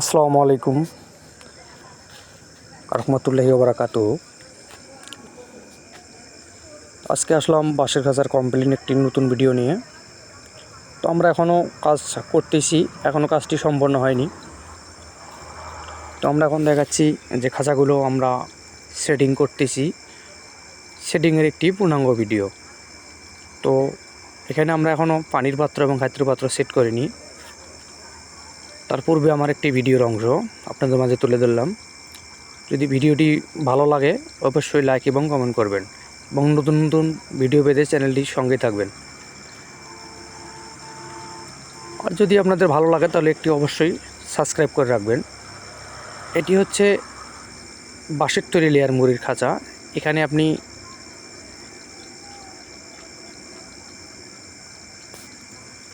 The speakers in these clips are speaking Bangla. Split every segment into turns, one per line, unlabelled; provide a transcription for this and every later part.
আসসালামু আলাইকুম। রহমতুল্লাহি ওবরাকাতু আজকে আসলাম বাঁশের খাঁচার কমপ্লেন একটি নতুন ভিডিও নিয়ে। তো আমরা এখনও কাজ করতেছি এখনও কাজটি সম্পন্ন হয়নি। তো আমরা এখন দেখাচ্ছি যে খাঁচাগুলো আমরা সেটিং করতেছি। সেটিংয়ের একটি পূর্ণাঙ্গ ভিডিও তো এখানে আমরা এখনও পানির পাত্র এবং খাদ্যের পাত্র সেট করিনি। তার পূর্বে আমার একটি ভিডিওর অংশ আপনাদের মাঝে তুলে ধরলাম। যদি ভিডিওটি ভালো লাগে, অবশ্যই লাইক এবং কমেন্ট করবেন এবং নতুন নতুন ভিডিও পেতে চ্যানেলটির সঙ্গে থাকবেন। আর যদি আপনাদের ভালো লাগে, তাহলে একটি অবশ্যই সাবস্ক্রাইব করে রাখবেন। এটি হচ্ছে বাঁশের তৈরি লেয়ার মুড়ির খাঁচা। এখানে আপনি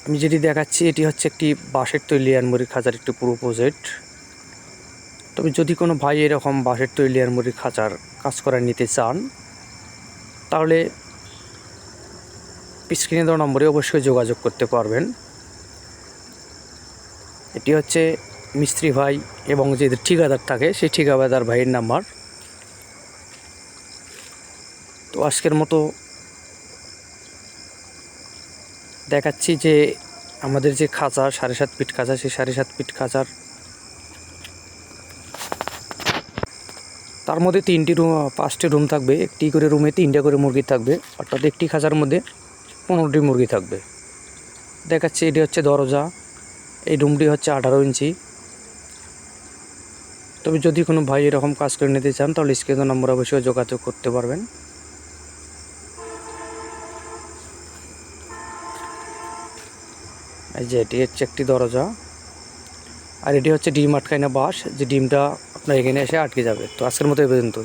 আমি যেটি দেখাচ্ছি, এটি হচ্ছে একটি বাঁশের তৈরি লেয়ার খাঁচার একটি পুরো প্রজেক্ট। তবে যদি কোনো ভাই এরকম বাঁশের তৈরি লেয়ার খাঁচার কাজ করা নিতে চান, তাহলে স্ক্রিনে দেওয়া নম্বরে অবশ্যই যোগাযোগ করতে পারবেন। এটি হচ্ছে মিস্ত্রি ভাই এবং যে ঠিকাদার থাকে, সেই ঠিকাদার ভাইয়ের নাম্বার। তো আজকের মতো দেখাচ্ছি যে আমাদের যে খাঁচা, সাড়ে সাত ফিট খাঁচা, সেই সাড়ে সাত ফিট খাঁচার তার মধ্যে তিনটি রুম, পাঁচটি রুম থাকবে। একটি করে রুমে, তিনটা করে মুরগি থাকবে। অর্থাৎ একটি খাঁচার মধ্যে পনেরোটি মুরগি থাকবে। দেখাচ্ছি, এটি হচ্ছে দরজা। এই রুমটি হচ্ছে আঠারো ইঞ্চি। তবে যদি কোনো ভাই এরকম কাজ করে নিতে চান, তাহলে স্ক্রিনের নম্বর অবশ্যই যোগাযোগ করতে পারবেন। এই যে এটি হচ্ছে একটি দরজা। আর এটি হচ্ছে ডিম আটকায় না বাঁশ যে ডিমটা আপনার এখানে এসে আটকে যাবে। তো আজকের মতো এ পর্যন্ত